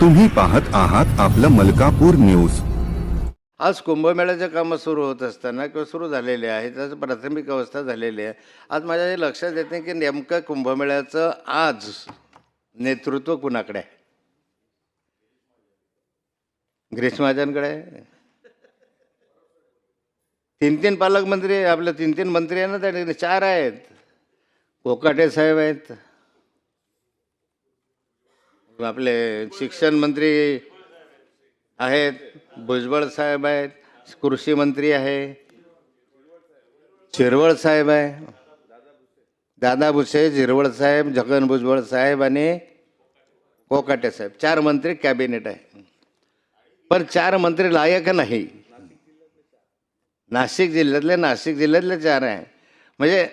तुम्ही पाहत आहात आपलं मलकापूर न्यूज. आज कुंभमेळ्याचे कामं सुरू होत असताना किंवा सुरू झालेले आहे त्याचं प्राथमिक अवस्था झालेली आहे. आज माझ्या हे लक्षात येते नाही की नेमकं कुंभमेळ्याचं आज नेतृत्व कुणाकडे आहे? गिरीश महाजनकडे आहे? तीन तीन पालकमंत्री आहे, आपले तीन तीन मंत्री आहे ना त्या ठिकाणी चार आहेत. कोकाटे साहेब आहेत. आपले शिक्षण मंत्री आहेत भुजबळ साहेब आहेत कृषी मंत्री आहे शिरवळ साहेब आहे दादा भुसे झिरवळ साहेब जगन भुजबळ साहेब आणि कोकाटे साहेब. चार मंत्री कॅबिनेट आहे. पण चार मंत्री लायक नाही. नाशिक जिल्ह्यातले नाशिक जिल्ह्यातले चार आहे. म्हणजे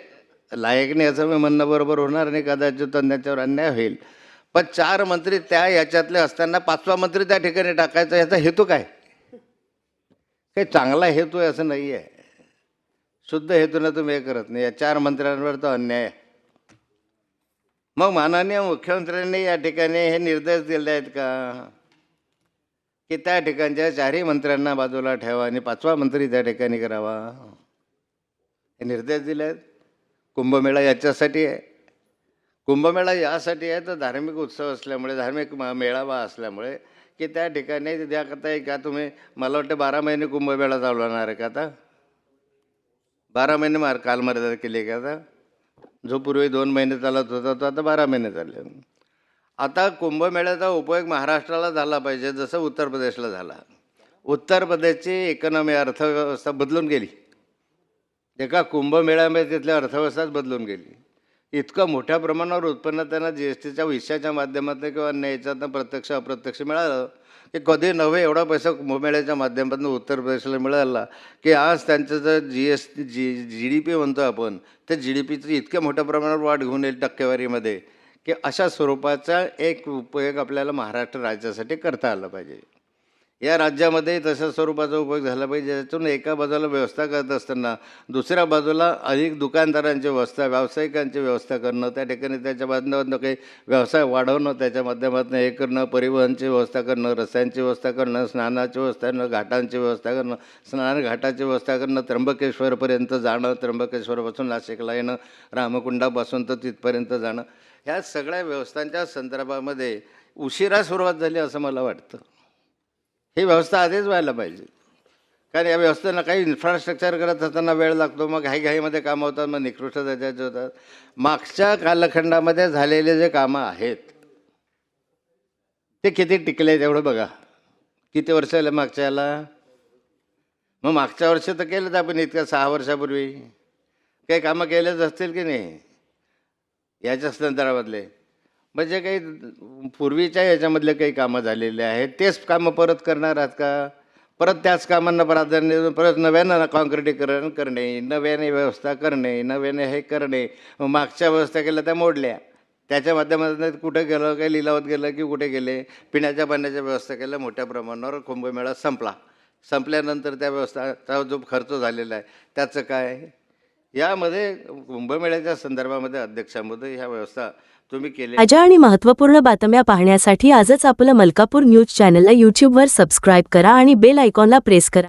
लायक नाही असं मी म्हणणं बरोबर होणार नाही कदाचित त्यांच्यावर अन्याय होईल. पण चार मंत्री त्या याच्यातले असताना पाचवा मंत्री त्या ठिकाणी टाकायचा याचा हेतू काय? काही चांगला हेतू आहे असं नाही आहे शुद्ध हेतूनं तुम्ही हे करत नाही. या चार मंत्र्यांवर तो अन्याय आहे. मग माननीय मुख्यमंत्र्यांनी या ठिकाणी हे निर्देश दिले आहेत का? की त्या ठिकाणच्या चारही मंत्र्यांना बाजूला ठेवा आणि पाचवा मंत्री त्या ठिकाणी करावा. हे निर्देश दिले आहेत. कुंभमेळा याच्यासाठी आहे. कुंभमेळा यासाठी आहे तर धार्मिक उत्सव असल्यामुळे धार्मिक मेळावा असल्यामुळे की त्या ठिकाणी त्या करता का तुम्ही मला वाटतं बारा महिने कुंभमेळा चालवणार आहे का आता? बारा महिने मार कालमर्यादा केली का आता? जो पूर्वी दोन महिने चालत होता तो आता बारा महिने चालले. आता कुंभमेळ्याचा उपयोग महाराष्ट्राला झाला पाहिजे जसं उत्तर प्रदेशला झाला. उत्तर प्रदेशची इकॉनॉमी अर्थव्यवस्था बदलून गेली. एका कुंभमेळ्यामध्ये तिथल्या अर्थव्यवस्थाच बदलून गेली. इतकं मोठ्या प्रमाणावर उत्पन्न त्यांना जी एस टीच्या विषयाच्या माध्यमातून किंवा अन्य याच्यातनं प्रत्यक्ष अप्रत्यक्ष मिळालं. की कधी नव्हे एवढा पैसा कुंभमेळ्याच्या माध्यमातून उत्तर प्रदेशला मिळाला की आज त्यांचं जर G S T G G D P म्हणतो आपण त्या जी डी पीची इतक्या मोठ्या प्रमाणावर वाढ घेऊन येईल टक्केवारीमध्ये की अशा स्वरूपाचा एक उपयोग आपल्याला महाराष्ट्र राज्यासाठी करता आला पाहिजे. या राज्यामध्ये तशा स्वरूपाचा उपयोग झाला पाहिजे. ज्यातून एका बाजूला व्यवस्था करत असताना दुसऱ्या बाजूला अधिक दुकानदारांची व्यवस्था व्यावसायिकांची व्यवस्था करणं त्या ठिकाणी त्याच्या माध्यमातून काही व्यवसाय वाढवणं त्याच्या माध्यमातून हे करणं परिवहनची व्यवस्था करणं रस्त्यांची व्यवस्था करणं स्नानाची व्यवस्था करणं घाटांची व्यवस्था करणं स्नान घाटाची व्यवस्था करणं त्र्यंबकेश्वरपर्यंत जाणं त्र्यंबकेश्वरपासून नाशिकला येणं रामकुंडापासून तर तिथपर्यंत जाणं. ह्या सगळ्या व्यवस्थांच्या संदर्भामध्ये उशिरा सुरुवात झाली असं मला वाटतं. ही व्यवस्था आधीच व्हायला पाहिजे. कारण या व्यवस्थेनं काही इन्फ्रास्ट्रक्चर करत असताना वेळ लागतो मग घाईघाईमध्ये कामं होतात मग निकृष्ट त्याच्याचे होतात. मागच्या कालखंडामध्ये झालेले जे कामं आहेत ते किती टिकले तेवढं बघा. किती वर्ष आले मागच्या याला मग मागच्या वर्षी तर केलंच आपण इतक्या सहा वर्षापूर्वी. काही कामं केलेच असतील की नाही? याच्या संदर्भातले म्हणजे काही पूर्वीच्या याच्यामधले काही कामं झालेले आहेत. तेच कामं परत करणार आहात का? परत त्याच कामांना प्राधान्य देऊन परत नव्यानं काँक्रिटीकरण करणे नव्याने व्यवस्था करणे नव्याने हे करणे मागच्या व्यवस्था केल्या त्या मोडल्या. त्याच्या माध्यमातून कुठे गेलं काही लिलावत गेलं की कुठे गेले? पिण्याच्या पाण्याच्या व्यवस्था केल्या मोठ्या प्रमाणावर कुंभमेळा संपला. संपल्यानंतर त्या व्यवस्थाचा जो खर्च झालेला आहे त्याचं काय? यामध्ये कुंभमेळ्याच्या संदर्भामध्ये अध्यक्षामध्ये ह्या व्यवस्था ताज्या आणि महत्त्वपूर्ण बातम्या पाहण्यासाठी आजच आपलं मलकापूर न्यूज चॅनलला यूट्यूबवर सबस्क्राईब करा आणि बेल आयकॉनला प्रेस करा.